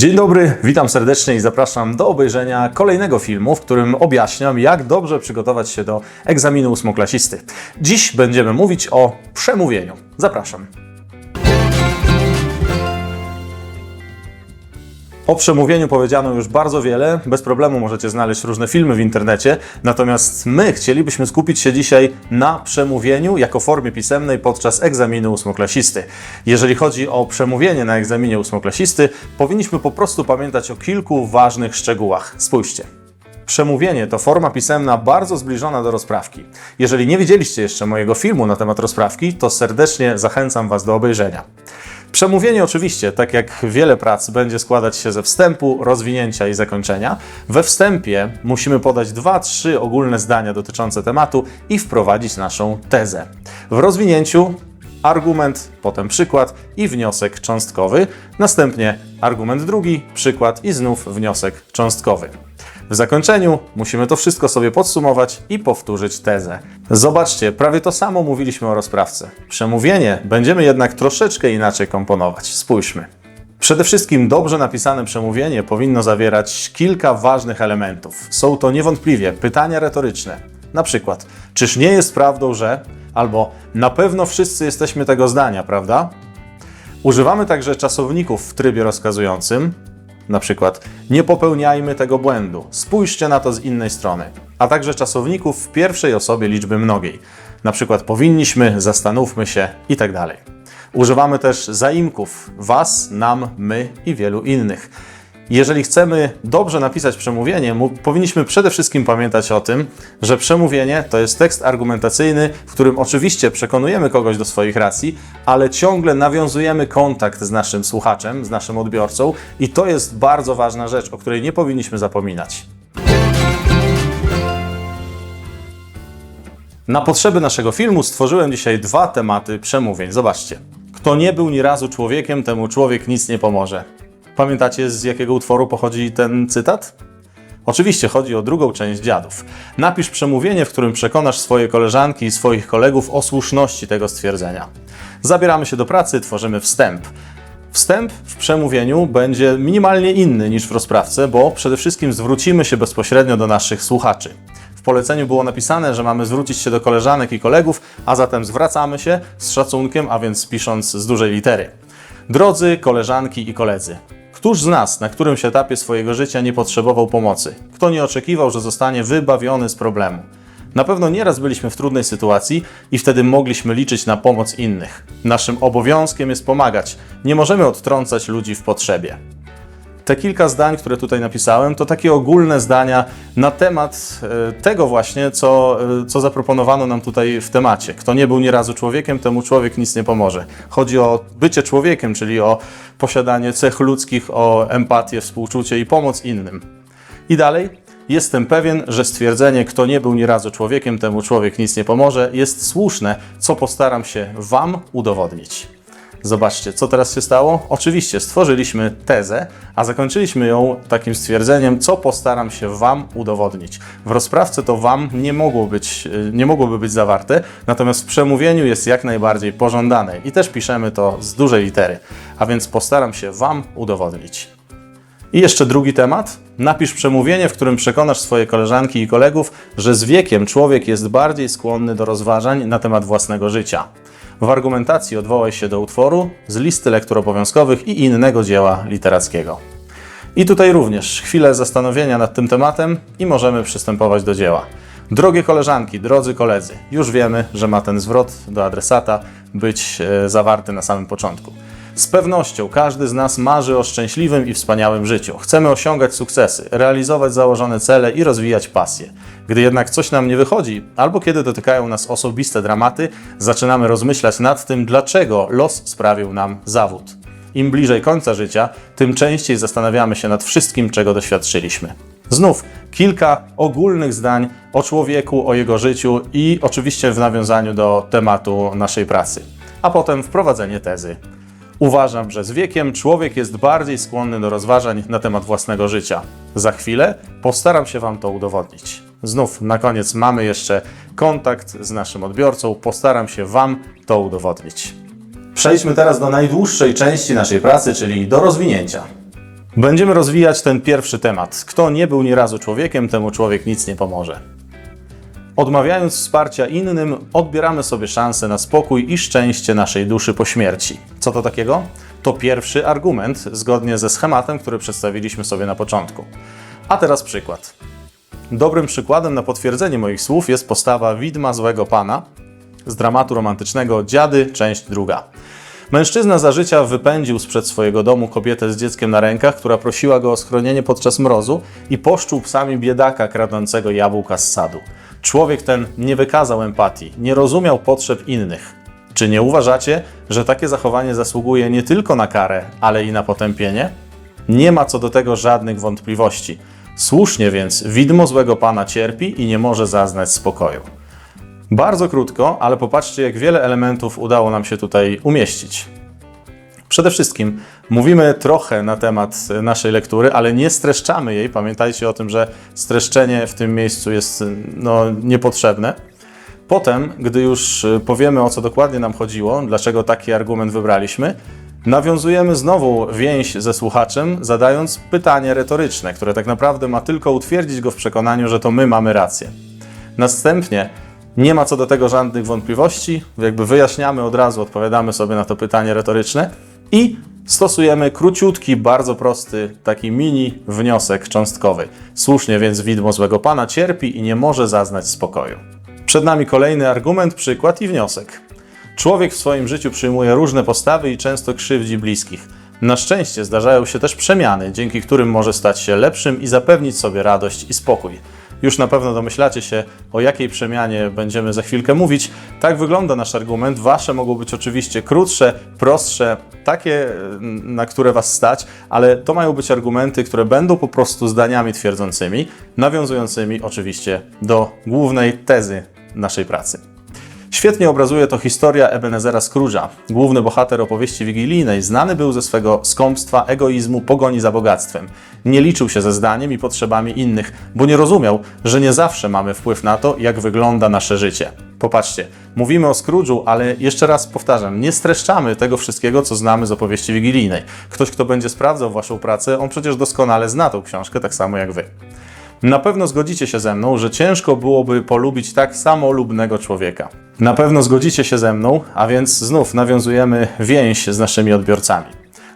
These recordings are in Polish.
Dzień dobry, witam serdecznie i zapraszam do obejrzenia kolejnego filmu, w którym objaśniam, jak dobrze przygotować się do egzaminu ósmoklasisty. Dziś będziemy mówić o przemówieniu. Zapraszam. O przemówieniu powiedziano już bardzo wiele, bez problemu możecie znaleźć różne filmy w internecie, natomiast my chcielibyśmy skupić się dzisiaj na przemówieniu jako formie pisemnej podczas egzaminu ósmoklasisty. Jeżeli chodzi o przemówienie na egzaminie ósmoklasisty, powinniśmy po prostu pamiętać o kilku ważnych szczegółach. Spójrzcie. Przemówienie to forma pisemna bardzo zbliżona do rozprawki. Jeżeli nie widzieliście jeszcze mojego filmu na temat rozprawki, to serdecznie zachęcam Was do obejrzenia. Przemówienie oczywiście, tak jak wiele prac, będzie składać się ze wstępu, rozwinięcia i zakończenia. We wstępie musimy podać dwa, trzy ogólne zdania dotyczące tematu i wprowadzić naszą tezę. W rozwinięciu argument, potem przykład i wniosek cząstkowy, następnie argument drugi, przykład i znów wniosek cząstkowy. W zakończeniu musimy to wszystko sobie podsumować i powtórzyć tezę. Zobaczcie, prawie to samo mówiliśmy o rozprawce. Przemówienie będziemy jednak troszeczkę inaczej komponować. Spójrzmy. Przede wszystkim dobrze napisane przemówienie powinno zawierać kilka ważnych elementów. Są to niewątpliwie pytania retoryczne. Na przykład, czyż nie jest prawdą, że albo na pewno wszyscy jesteśmy tego zdania, prawda? Używamy także czasowników w trybie rozkazującym, na przykład nie popełniajmy tego błędu, spójrzcie na to z innej strony, a także czasowników w pierwszej osobie liczby mnogiej, na przykład powinniśmy, zastanówmy się itd. Używamy też zaimków was, nam, my i wielu innych. Jeżeli chcemy dobrze napisać przemówienie, powinniśmy przede wszystkim pamiętać o tym, że przemówienie to jest tekst argumentacyjny, w którym oczywiście przekonujemy kogoś do swoich racji, ale ciągle nawiązujemy kontakt z naszym słuchaczem, z naszym odbiorcą i to jest bardzo ważna rzecz, o której nie powinniśmy zapominać. Na potrzeby naszego filmu stworzyłem dzisiaj dwa tematy przemówień. Zobaczcie. Kto nie był ni razu człowiekiem, temu człowiek nic nie pomoże. Pamiętacie z jakiego utworu pochodzi ten cytat? Oczywiście chodzi o drugą część dziadów. Napisz przemówienie, w którym przekonasz swoje koleżanki i swoich kolegów o słuszności tego stwierdzenia. Zabieramy się do pracy, tworzymy wstęp. Wstęp w przemówieniu będzie minimalnie inny niż w rozprawce, bo przede wszystkim zwrócimy się bezpośrednio do naszych słuchaczy. W poleceniu było napisane, że mamy zwrócić się do koleżanek i kolegów, a zatem zwracamy się z szacunkiem, a więc pisząc z dużej litery. Drodzy koleżanki i koledzy, któż z nas na którymś etapie swojego życia nie potrzebował pomocy? Kto nie oczekiwał, że zostanie wybawiony z problemu? Na pewno nieraz byliśmy w trudnej sytuacji i wtedy mogliśmy liczyć na pomoc innych. Naszym obowiązkiem jest pomagać. Nie możemy odtrącać ludzi w potrzebie. Te kilka zdań, które tutaj napisałem, to takie ogólne zdania na temat e, tego właśnie, co, e, co zaproponowano nam tutaj w temacie. Kto nie był ni razu człowiekiem, temu człowiek nic nie pomoże. Chodzi o bycie człowiekiem, czyli o posiadanie cech ludzkich, o empatię, współczucie i pomoc innym. I dalej. Jestem pewien, że stwierdzenie, kto nie był ni razu człowiekiem, temu człowiek nic nie pomoże, jest słuszne, co postaram się Wam udowodnić. Zobaczcie, co teraz się stało? Oczywiście stworzyliśmy tezę, a zakończyliśmy ją takim stwierdzeniem, co postaram się Wam udowodnić. W rozprawce to Wam nie, mogło być, y, nie mogłoby być zawarte, natomiast w przemówieniu jest jak najbardziej pożądane i też piszemy to z dużej litery, a więc postaram się Wam udowodnić. I jeszcze drugi temat. Napisz przemówienie, w którym przekonasz swoje koleżanki i kolegów, że z wiekiem człowiek jest bardziej skłonny do rozważań na temat własnego życia. W argumentacji odwołaj się do utworu z listy lektur obowiązkowych i innego dzieła literackiego. I tutaj również chwilę zastanowienia nad tym tematem i możemy przystępować do dzieła. Drogie koleżanki, drodzy koledzy, już wiemy, że ma ten zwrot do adresata być e, zawarty na samym początku. Z pewnością każdy z nas marzy o szczęśliwym i wspaniałym życiu. Chcemy osiągać sukcesy, realizować założone cele i rozwijać pasje. Gdy jednak coś nam nie wychodzi, albo kiedy dotykają nas osobiste dramaty, zaczynamy rozmyślać nad tym, dlaczego los sprawił nam zawód. Im bliżej końca życia, tym częściej zastanawiamy się nad wszystkim, czego doświadczyliśmy. Znów kilka ogólnych zdań o człowieku, o jego życiu i oczywiście w nawiązaniu do tematu naszej pracy. A potem wprowadzenie tezy. Uważam, że z wiekiem człowiek jest bardziej skłonny do rozważań na temat własnego życia. Za chwilę postaram się Wam to udowodnić. Znów na koniec mamy jeszcze kontakt z naszym odbiorcą. Postaram się Wam to udowodnić. Przejdźmy teraz do najdłuższej części naszej pracy, czyli do rozwinięcia. Będziemy rozwijać ten pierwszy temat. Kto nie był ni razu człowiekiem, temu człowiek nic nie pomoże. Odmawiając wsparcia innym, odbieramy sobie szansę na spokój i szczęście naszej duszy po śmierci. Co to takiego? To pierwszy argument, zgodnie ze schematem, który przedstawiliśmy sobie na początku. A teraz przykład. Dobrym przykładem na potwierdzenie moich słów jest postawa widma złego pana z dramatu romantycznego Dziady, część druga. Mężczyzna za życia wypędził sprzed swojego domu kobietę z dzieckiem na rękach, która prosiła go o schronienie podczas mrozu i poszczuł psami biedaka kradnącego jabłka z sadu. Człowiek ten nie wykazał empatii, nie rozumiał potrzeb innych. Czy nie uważacie, że takie zachowanie zasługuje nie tylko na karę, ale i na potępienie? Nie ma co do tego żadnych wątpliwości. Słusznie więc widmo złego pana cierpi i nie może zaznać spokoju. Bardzo krótko, ale popatrzcie, jak wiele elementów udało nam się tutaj umieścić. Przede wszystkim mówimy trochę na temat naszej lektury, ale nie streszczamy jej. Pamiętajcie o tym, że streszczenie w tym miejscu jest no, niepotrzebne. Potem, gdy już powiemy o co dokładnie nam chodziło, dlaczego taki argument wybraliśmy, nawiązujemy znowu więź ze słuchaczem, zadając pytanie retoryczne, które tak naprawdę ma tylko utwierdzić go w przekonaniu, że to my mamy rację. Następnie nie ma co do tego żadnych wątpliwości, jakby wyjaśniamy od razu, odpowiadamy sobie na to pytanie retoryczne i stosujemy króciutki, bardzo prosty, taki mini wniosek cząstkowy. Słusznie więc widmo złego pana cierpi i nie może zaznać spokoju. Przed nami kolejny argument, przykład i wniosek. Człowiek w swoim życiu przyjmuje różne postawy i często krzywdzi bliskich. Na szczęście zdarzają się też przemiany, dzięki którym może stać się lepszym i zapewnić sobie radość i spokój. Już na pewno domyślacie się, o jakiej przemianie będziemy za chwilkę mówić. Tak wygląda nasz argument. Wasze mogą być oczywiście krótsze, prostsze, takie, na które Was stać, ale to mają być argumenty, które będą po prostu zdaniami twierdzącymi, nawiązującymi oczywiście do głównej tezy naszej pracy. Świetnie obrazuje to historia Ebenezera Scrooge'a. Główny bohater opowieści wigilijnej znany był ze swego skąpstwa, egoizmu, pogoni za bogactwem. Nie liczył się ze zdaniem i potrzebami innych, bo nie rozumiał, że nie zawsze mamy wpływ na to, jak wygląda nasze życie. Popatrzcie, mówimy o Scrooge'u, ale jeszcze raz powtarzam, nie streszczamy tego wszystkiego, co znamy z opowieści wigilijnej. Ktoś, kto będzie sprawdzał Waszą pracę, on przecież doskonale zna tą książkę, tak samo jak Wy. Na pewno zgodzicie się ze mną, że ciężko byłoby polubić tak samolubnego człowieka. Na pewno zgodzicie się ze mną, a więc znów nawiązujemy więź z naszymi odbiorcami.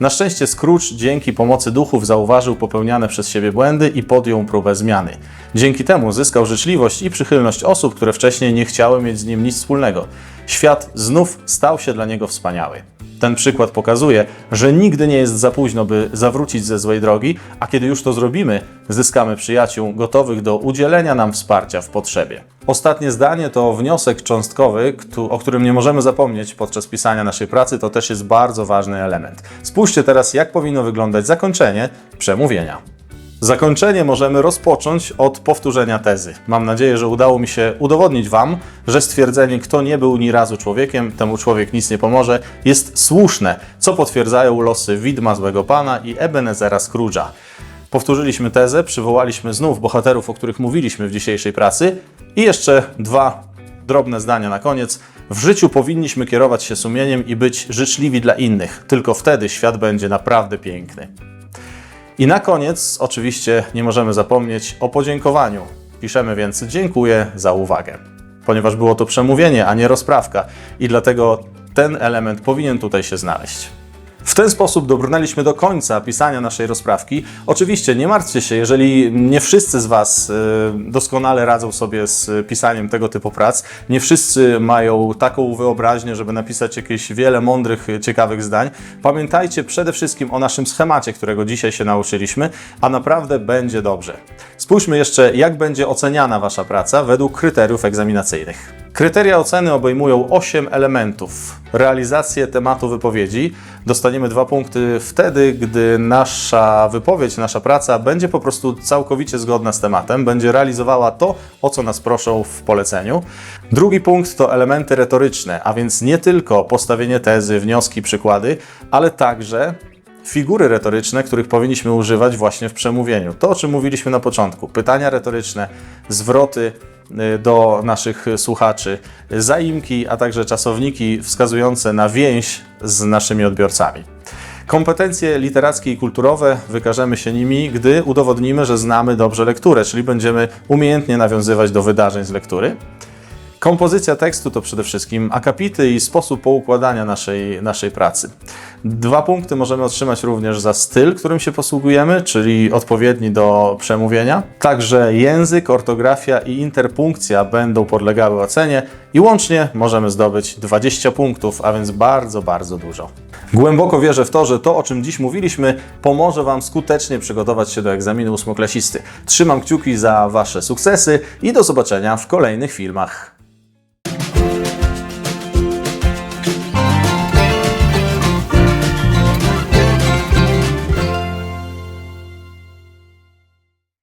Na szczęście Scrooge dzięki pomocy duchów zauważył popełniane przez siebie błędy i podjął próbę zmiany. Dzięki temu zyskał życzliwość i przychylność osób, które wcześniej nie chciały mieć z nim nic wspólnego. Świat znów stał się dla niego wspaniały. Ten przykład pokazuje, że nigdy nie jest za późno, by zawrócić ze złej drogi, a kiedy już to zrobimy, zyskamy przyjaciół gotowych do udzielenia nam wsparcia w potrzebie. Ostatnie zdanie to wniosek cząstkowy, o którym nie możemy zapomnieć podczas pisania naszej pracy, to też jest bardzo ważny element. Spójrzcie teraz, jak powinno wyglądać zakończenie przemówienia. Zakończenie możemy rozpocząć od powtórzenia tezy. Mam nadzieję, że udało mi się udowodnić Wam, że stwierdzenie, kto nie był ni razu człowiekiem, temu człowiek nic nie pomoże, jest słuszne, co potwierdzają losy widma złego pana i Ebenezera Scrooge'a. Powtórzyliśmy tezę, przywołaliśmy znów bohaterów, o których mówiliśmy w dzisiejszej pracy i jeszcze dwa drobne zdania na koniec. W życiu powinniśmy kierować się sumieniem i być życzliwi dla innych. Tylko wtedy świat będzie naprawdę piękny. I na koniec, oczywiście, nie możemy zapomnieć o podziękowaniu. Piszemy więc dziękuję za uwagę, ponieważ było to przemówienie, a nie rozprawka, i dlatego ten element powinien tutaj się znaleźć. W ten sposób dobrnęliśmy do końca pisania naszej rozprawki. Oczywiście nie martwcie się, jeżeli nie wszyscy z Was y, doskonale radzą sobie z pisaniem tego typu prac, nie wszyscy mają taką wyobraźnię, żeby napisać jakieś wiele mądrych, ciekawych zdań. Pamiętajcie przede wszystkim o naszym schemacie, którego dzisiaj się nauczyliśmy, a naprawdę będzie dobrze. Spójrzmy jeszcze, jak będzie oceniana Wasza praca według kryteriów egzaminacyjnych. Kryteria oceny obejmują 8 elementów. Realizację tematu wypowiedzi dostaniemy dwa punkty wtedy, gdy nasza wypowiedź, nasza praca będzie po prostu całkowicie zgodna z tematem, będzie realizowała to, o co nas proszą w poleceniu. Drugi punkt to elementy retoryczne, a więc nie tylko postawienie tezy, wnioski, przykłady, ale także figury retoryczne, których powinniśmy używać właśnie w przemówieniu. To, o czym mówiliśmy na początku. Pytania retoryczne, zwroty do naszych słuchaczy, zaimki, a także czasowniki wskazujące na więź z naszymi odbiorcami. Kompetencje literackie i kulturowe wykażemy się nimi, gdy udowodnimy, że znamy dobrze lekturę, czyli będziemy umiejętnie nawiązywać do wydarzeń z lektury. Kompozycja tekstu to przede wszystkim akapity i sposób poukładania naszej, naszej pracy. Dwa punkty możemy otrzymać również za styl, którym się posługujemy, czyli odpowiedni do przemówienia. Także język, ortografia i interpunkcja będą podlegały ocenie i łącznie możemy zdobyć 20 punktów, a więc bardzo, bardzo dużo. Głęboko wierzę w to, że to, o czym dziś mówiliśmy, pomoże Wam skutecznie przygotować się do egzaminu ósmoklasisty. Trzymam kciuki za Wasze sukcesy i do zobaczenia w kolejnych filmach.